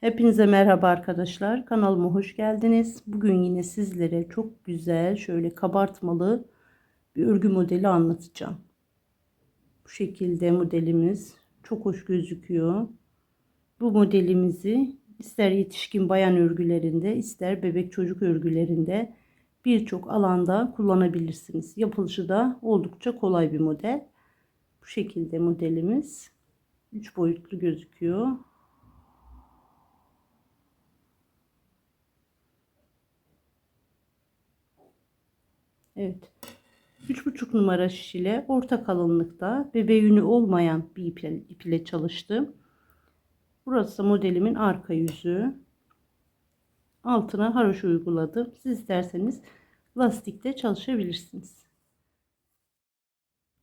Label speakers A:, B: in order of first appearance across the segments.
A: Hepinize merhaba arkadaşlar. Kanalıma hoş geldiniz. Bugün yine sizlere çok güzel şöyle kabartmalı bir örgü modeli anlatacağım. Bu şekilde modelimiz çok hoş gözüküyor. Bu modelimizi ister yetişkin bayan örgülerinde ister bebek çocuk örgülerinde birçok alanda kullanabilirsiniz. Yapılışı da oldukça kolay bir model. Bu şekilde modelimiz 3 boyutlu gözüküyor. Evet. 3,5 numara şiş ile orta kalınlıkta bebe yünü olmayan bir ip ile, çalıştım. Burası modelimin arka yüzü. Altına haroşa uyguladım. Siz isterseniz lastikte çalışabilirsiniz.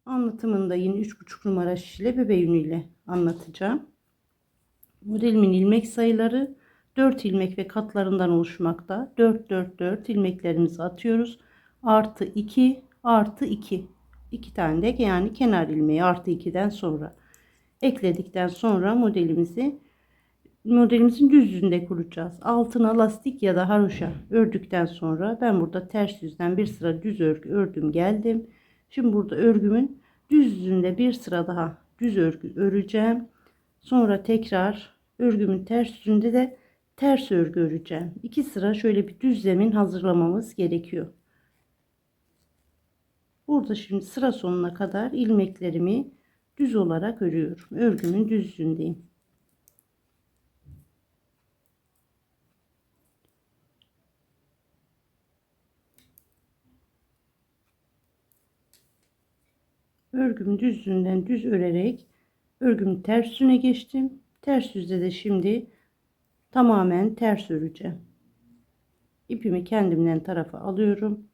A: Anlatımında yine 3,5 numara şiş ile bebe yünü ile anlatacağım. Modelimin ilmek sayıları 4 ilmek ve katlarından oluşmakta. 4 4 4 ilmeklerimizi atıyoruz artı 2 artı 2 2 tane de yani kenar ilmeği artı 2'den sonra ekledikten sonra modelimizi modelimizin düz yüzünde kuracağız. Altına lastik ya da haroşa ördükten sonra ben burada ters yüzden bir sıra düz örgü ördüm geldim. Şimdi burada örgümün düz yüzünde bir sıra daha düz örgü öreceğim. Sonra tekrar örgümün ters yüzünde de ters örgü öreceğim. İki sıra şöyle bir düz zemin hazırlamamız gerekiyor. Burada şimdi sıra sonuna kadar ilmeklerimi düz olarak örüyorum. Örgümün düz yüzündeyim. Örgümün düz yüzünden düz örerek örgümün ters geçtim. Ters yüzde de şimdi tamamen ters öreceğim. İpimi kendimden tarafa alıyorum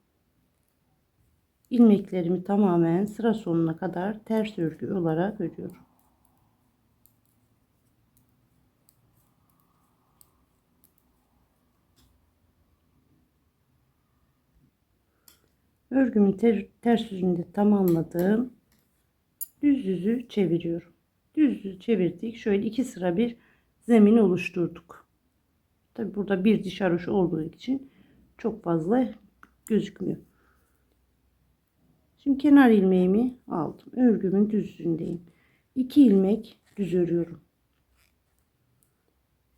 A: ilmeklerimi tamamen sıra sonuna kadar ters örgü olarak örüyorum. Örgümün ter, ters yüzünde tamamladım. Düz yüzü çeviriyorum. Düz yüzü çevirdik. Şöyle iki sıra bir zemin oluşturduk. Tabi burada bir diş haroş olduğu için çok fazla gözükmüyor. Şimdi kenar ilmeğimi aldım. Örgümün düzlüğündeyim. 2 ilmek düz örüyorum.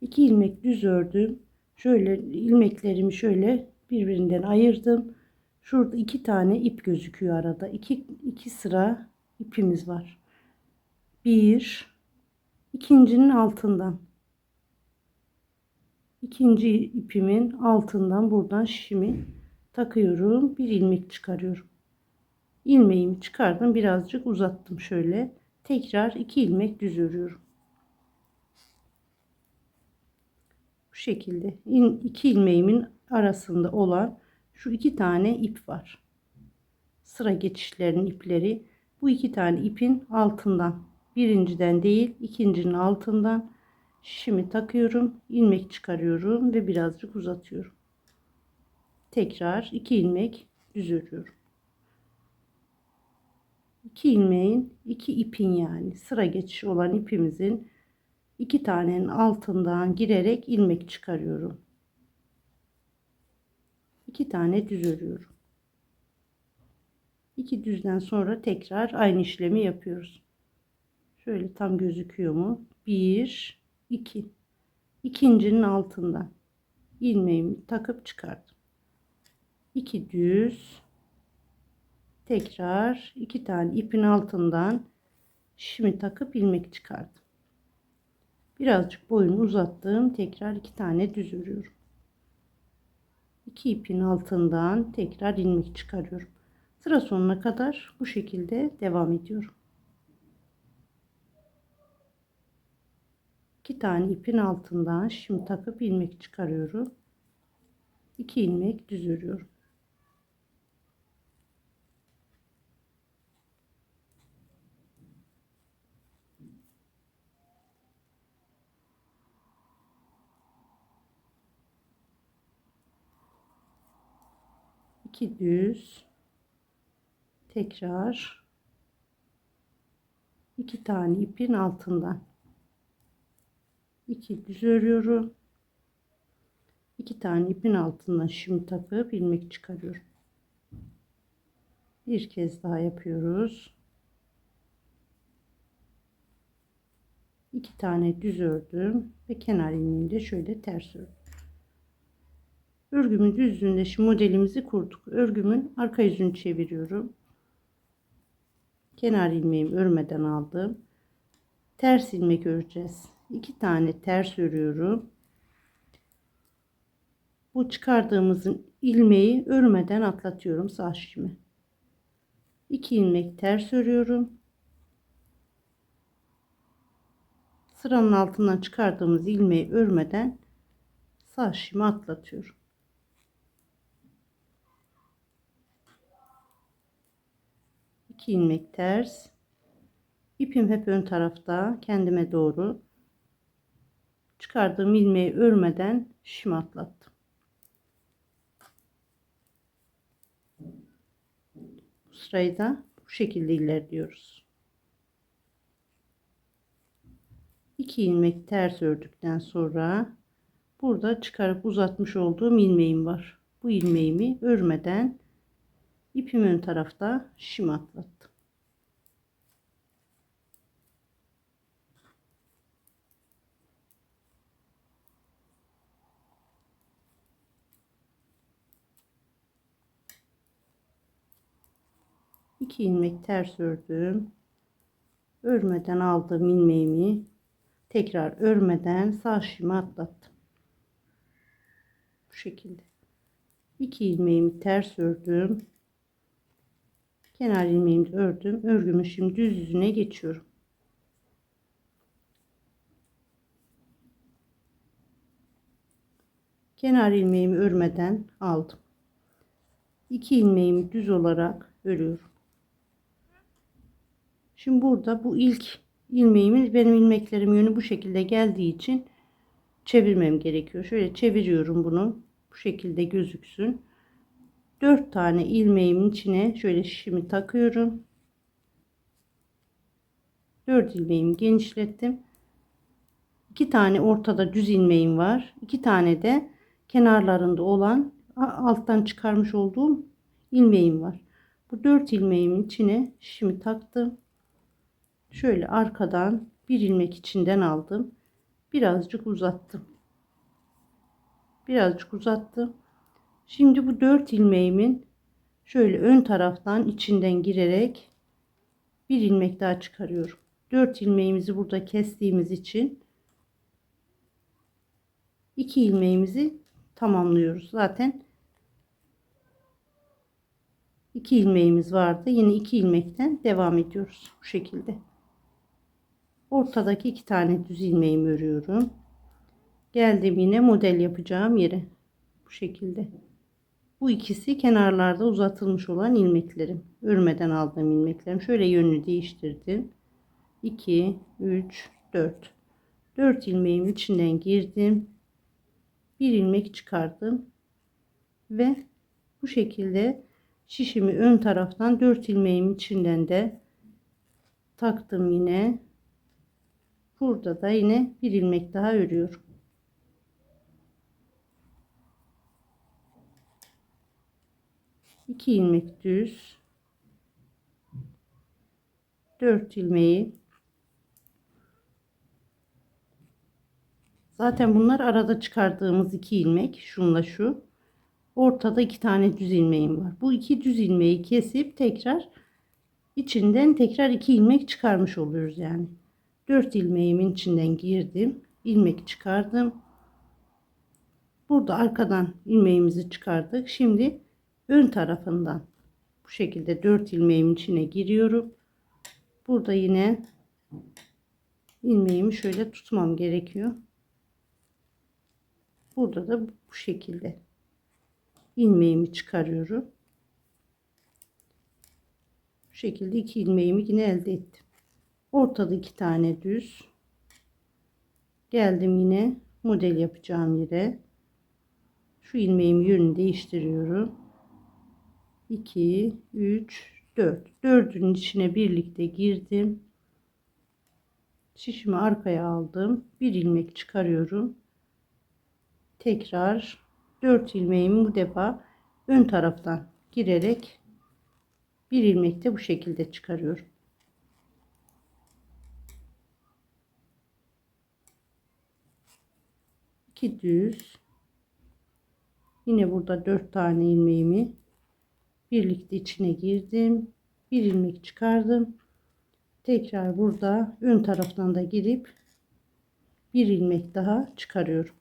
A: 2 ilmek düz ördüm. Şöyle ilmeklerimi şöyle birbirinden ayırdım. Şurada iki tane ip gözüküyor arada. 2 iki, iki sıra ipimiz var. Bir, ikincinin altından. ikinci ipimin altından buradan şişimi takıyorum. Bir ilmek çıkarıyorum ilmeğimi çıkardım birazcık uzattım şöyle. Tekrar iki ilmek düz örüyorum. Bu şekilde. İki ilmeğimin arasında olan şu iki tane ip var. Sıra geçişlerinin ipleri. Bu iki tane ipin altından birinciden değil ikincinin altından şişimi takıyorum ilmek çıkarıyorum ve birazcık uzatıyorum. Tekrar iki ilmek düz örüyorum 2 ilmeğin iki ipin yani sıra geçişi olan ipimizin iki tanenin altından girerek ilmek çıkarıyorum. iki tane düz örüyorum. İki düzden sonra tekrar aynı işlemi yapıyoruz. Şöyle tam gözüküyor mu? Bir, iki. İkincinin altından ilmeğimi takıp çıkardım. İki düz tekrar iki tane ipin altından şişimi takıp ilmek çıkardım. Birazcık boyunu uzattım. Tekrar iki tane düz örüyorum. İki ipin altından tekrar ilmek çıkarıyorum. Sıra sonuna kadar bu şekilde devam ediyorum. İki tane ipin altından şimdi takıp ilmek çıkarıyorum. İki ilmek düz örüyorum. 2 düz tekrar iki tane ipin altından 2 düz örüyorum. 2 tane ipin altından şim takıp ilmek çıkarıyorum. Bir kez daha yapıyoruz. 2 tane düz ördüm ve kenar ilmeğini de şöyle ters ördüm. Örgümün düzlüğünde şimdi modelimizi kurduk. Örgümün arka yüzünü çeviriyorum. Kenar ilmeğimi örmeden aldım. Ters ilmek öreceğiz. 2 tane ters örüyorum. Bu çıkardığımızın ilmeği örmeden atlatıyorum sağ şişime. 2 ilmek ters örüyorum. Sıranın altından çıkardığımız ilmeği örmeden sağ şişime atlatıyorum. İki ilmek ters. İpim hep ön tarafta kendime doğru. Çıkardığım ilmeği örmeden şişime atlattım. Bu sırayı da bu şekilde ilerliyoruz. 2 ilmek ters ördükten sonra burada çıkarıp uzatmış olduğum ilmeğim var. Bu ilmeğimi örmeden ipim ön tarafta şişime atlattım. İki ilmek ters ördüm. Örmeden aldığım ilmeğimi tekrar örmeden sağ şişime atlattım. Bu şekilde. İki ilmeğimi ters ördüm. Kenar ilmeğimi de ördüm. Örgümü şimdi düz yüzüne geçiyorum. Kenar ilmeğimi örmeden aldım. İki ilmeğimi düz olarak örüyorum. Şimdi burada bu ilk ilmeğimiz benim ilmeklerim yönü bu şekilde geldiği için çevirmem gerekiyor. Şöyle çeviriyorum bunu. Bu şekilde gözüksün. 4 tane ilmeğimin içine şöyle şişimi takıyorum. 4 ilmeğimi genişlettim. 2 tane ortada düz ilmeğim var. 2 tane de kenarlarında olan alttan çıkarmış olduğum ilmeğim var. Bu 4 ilmeğimin içine şişimi taktım şöyle arkadan bir ilmek içinden aldım birazcık uzattım birazcık uzattım şimdi bu dört ilmeğimin şöyle ön taraftan içinden girerek bir ilmek daha çıkarıyorum. Dört ilmeğimizi burada kestiğimiz için iki ilmeğimizi tamamlıyoruz. Zaten iki ilmeğimiz vardı. Yine iki ilmekten devam ediyoruz bu şekilde. Ortadaki iki tane düz ilmeğimi örüyorum. Geldim yine model yapacağım yere. Bu şekilde bu ikisi kenarlarda uzatılmış olan ilmeklerim. Örmeden aldığım ilmeklerim. Şöyle yönünü değiştirdim. 2 3 4 4 ilmeğim içinden girdim. Bir ilmek çıkardım. Ve bu şekilde şişimi ön taraftan 4 ilmeğim içinden de taktım yine. Burada da yine bir ilmek daha örüyorum. İki ilmek düz. Dört ilmeği. Zaten bunlar arada çıkardığımız iki ilmek. Şunla şu. Ortada iki tane düz ilmeğim var. Bu iki düz ilmeği kesip tekrar içinden tekrar iki ilmek çıkarmış oluyoruz yani. 4 ilmeğimin içinden girdim ilmek çıkardım burada arkadan ilmeğimizi çıkardık şimdi ön tarafından bu şekilde 4 ilmeğimin içine giriyorum. Burada yine ilmeğimi şöyle tutmam gerekiyor. Burada da bu şekilde ilmeğimi çıkarıyorum. Bu şekilde iki ilmeğimi yine elde ettim. Ortada iki tane düz. Geldim yine model yapacağım yere. Şu ilmeğimi yönünü değiştiriyorum 2 3 4 dördünün içine birlikte girdim şişimi arkaya aldım. Bir ilmek çıkarıyorum. Tekrar 4 ilmeğimi bu defa ön taraftan girerek bir ilmek de bu şekilde çıkarıyorum. İki düz yine burada dört tane ilmeğimi birlikte içine girdim. Bir ilmek çıkardım. Tekrar burada ön taraftan da girip bir ilmek daha çıkarıyorum.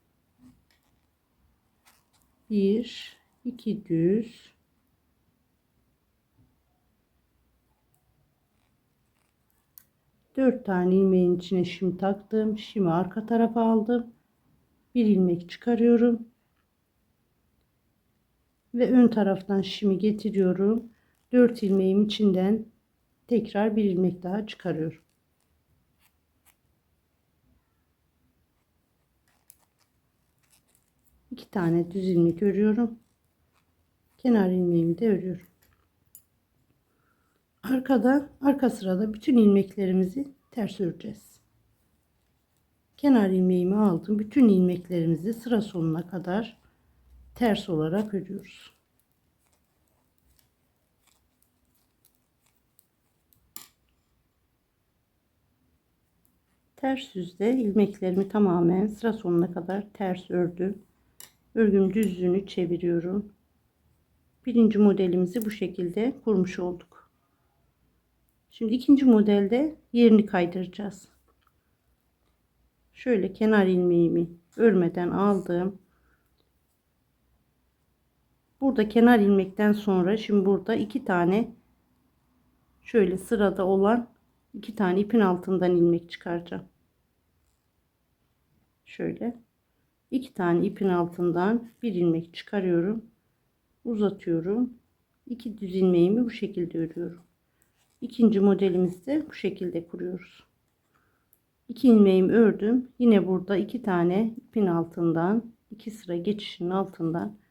A: Bir iki düz. Dört tane ilmeğin içine şim taktım. Şimi arka tarafa aldım. Bir ilmek çıkarıyorum ve ön taraftan şimi getiriyorum. 4 ilmeğim içinden tekrar bir ilmek daha çıkarıyorum. İki tane düz ilmek örüyorum. Kenar ilmeğimi de örüyorum. Arkada arka sırada bütün ilmeklerimizi ters öreceğiz. Kenar ilmeğimi aldım. Bütün ilmeklerimizi sıra sonuna kadar ters olarak örüyoruz ters yüzde ilmeklerimi tamamen sıra sonuna kadar ters ördüm. Örgüm düzlüğünü çeviriyorum. Birinci modelimizi bu şekilde kurmuş olduk. Şimdi ikinci modelde yerini kaydıracağız. Şöyle kenar ilmeğimi örmeden aldım burada kenar ilmekten sonra şimdi burada iki tane şöyle sırada olan iki tane ipin altından ilmek çıkaracağım. Şöyle iki tane ipin altından bir ilmek çıkarıyorum. Uzatıyorum. İki düz ilmeğimi bu şekilde örüyorum. İkinci modelimizde bu şekilde kuruyoruz. 2 ilmeğimi ördüm. Yine burada iki tane ipin altından iki sıra geçişin altından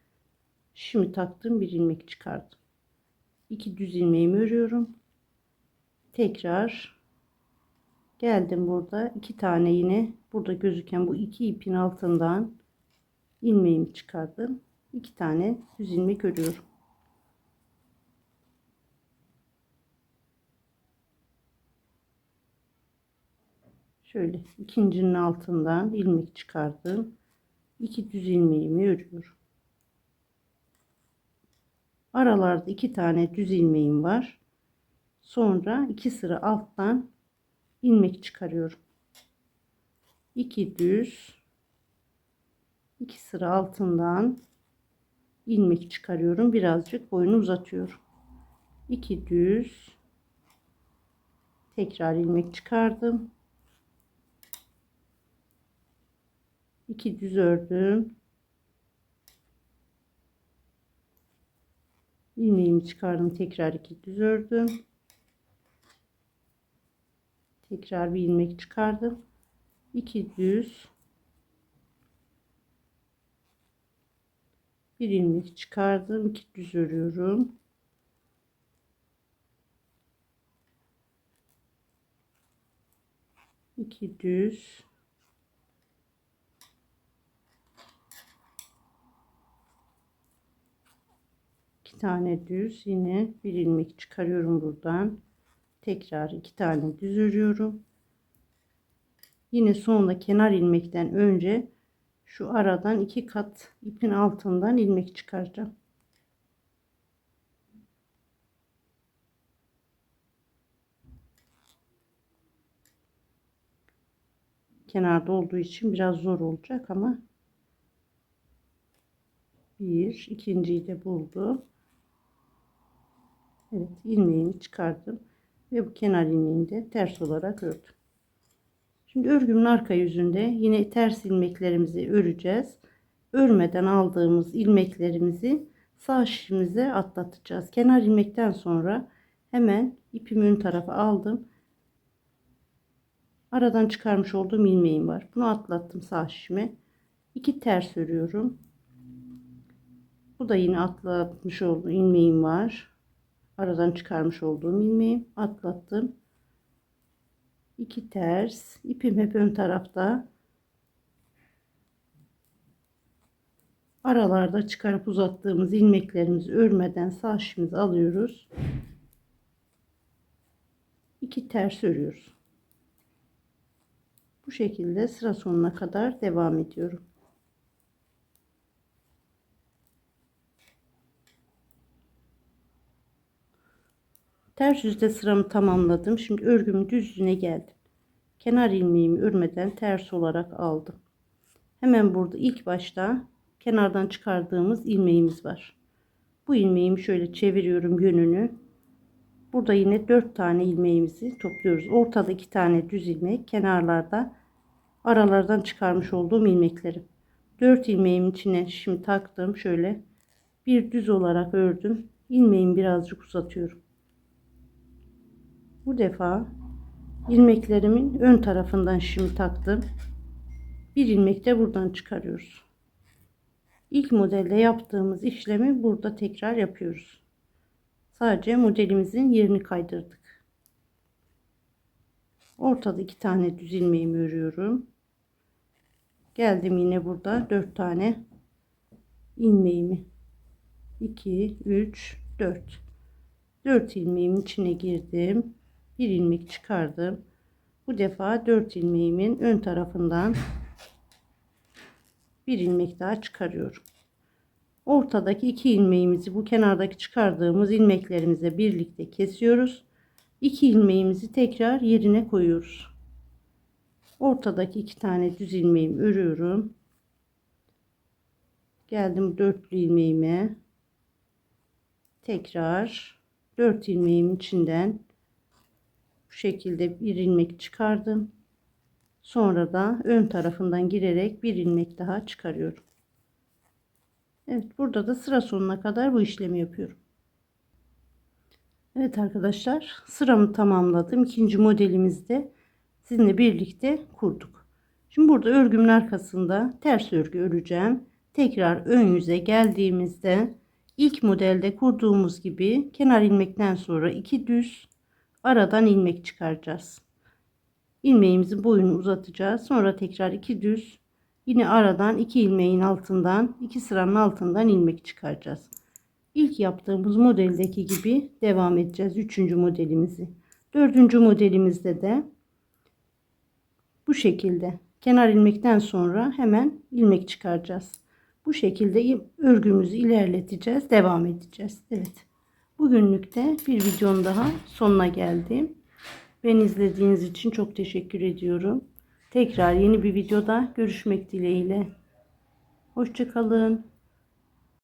A: şimdi taktım bir ilmek çıkardım. 2 düz ilmeğimi örüyorum. Tekrar geldim burada. İki tane yine burada gözüken bu iki ipin altından ilmeğimi çıkardım. İki tane düz ilmek örüyorum. Şöyle ikincinin altından ilmek çıkardım. İki düz ilmeğimi örüyorum aralarda iki tane düz ilmeğim var. Sonra iki sıra alttan ilmek çıkarıyorum. 2 düz 2 sıra altından ilmek çıkarıyorum. Birazcık boyunu uzatıyorum. 2 düz tekrar ilmek çıkardım. 2 düz ördüm ilmeğimi çıkardım tekrar 2 düz ördüm. Tekrar bir ilmek çıkardım. 2 düz. Bir ilmek çıkardım 2 düz örüyorum. İki düz iki tane düz. Yine bir ilmek çıkarıyorum buradan. Tekrar iki tane düz örüyorum. Yine sonunda kenar ilmekten önce şu aradan iki kat ipin altından ilmek çıkaracağım. Kenarda olduğu için biraz zor olacak ama bir ikinciyi de buldum Evet ilmeğimi çıkardım ve bu kenar ilmeğini de ters olarak ördüm. Şimdi örgümün arka yüzünde yine ters ilmeklerimizi öreceğiz. Örmeden aldığımız ilmeklerimizi sağ şişimize atlatacağız. Kenar ilmekten sonra hemen ipimi ön tarafa aldım. Aradan çıkarmış olduğum ilmeğim var. Bunu atlattım sağ şişime. İki ters örüyorum. Bu da yine atlatmış olduğum ilmeğim var aradan çıkarmış olduğum ilmeği atlattım. 2 ters. İpim hep ön tarafta. Aralarda çıkarıp uzattığımız ilmeklerimizi örmeden sağ şişimizi alıyoruz. 2 ters örüyoruz. Bu şekilde sıra sonuna kadar devam ediyorum Ters yüzde sıramı tamamladım. Şimdi örgümün düz yüzüne geldim. Kenar ilmeğimi örmeden ters olarak aldım. Hemen burada ilk başta kenardan çıkardığımız ilmeğimiz var. Bu ilmeğimi şöyle çeviriyorum yönünü. Burada yine 4 tane ilmeğimizi topluyoruz. Ortada 2 tane düz ilmek, kenarlarda aralardan çıkarmış olduğum ilmeklerim. 4 ilmeğimin içine şimdi taktım. Şöyle bir düz olarak ördüm. İlmeğimi birazcık uzatıyorum. Bu defa ilmeklerimin ön tarafından şimdi taktım. Bir ilmek de buradan çıkarıyoruz. İlk modelde yaptığımız işlemi burada tekrar yapıyoruz. Sadece modelimizin yerini kaydırdık. Ortada iki tane düz ilmeğimi örüyorum. Geldim yine burada dört tane ilmeğimi 2 3 4 4 ilmeğimin içine girdim bir ilmek çıkardım. Bu defa 4 ilmeğimin ön tarafından bir ilmek daha çıkarıyorum. Ortadaki iki ilmeğimizi bu kenardaki çıkardığımız ilmeklerimizle birlikte kesiyoruz. İki ilmeğimizi tekrar yerine koyuyoruz. Ortadaki iki tane düz ilmeğimi örüyorum. Geldim dörtlü ilmeğime. Tekrar dört ilmeğimin içinden bu şekilde bir ilmek çıkardım. Sonra da ön tarafından girerek bir ilmek daha çıkarıyorum. Evet burada da sıra sonuna kadar bu işlemi yapıyorum. Evet arkadaşlar sıramı tamamladım. İkinci modelimizde sizinle birlikte kurduk. Şimdi burada örgümün arkasında ters örgü öreceğim. Tekrar ön yüze geldiğimizde ilk modelde kurduğumuz gibi kenar ilmekten sonra iki düz aradan ilmek çıkaracağız. İlmeğimizin boyunu uzatacağız. Sonra tekrar iki düz yine aradan iki ilmeğin altından iki sıranın altından ilmek çıkaracağız. İlk yaptığımız modeldeki gibi devam edeceğiz. Üçüncü modelimizi. Dördüncü modelimizde de bu şekilde kenar ilmekten sonra hemen ilmek çıkaracağız. Bu şekilde örgümüzü ilerleteceğiz. Devam edeceğiz. Evet. Bugünlük de bir videonun daha sonuna geldim. Beni izlediğiniz için çok teşekkür ediyorum. Tekrar yeni bir videoda görüşmek dileğiyle. Hoşçakalın.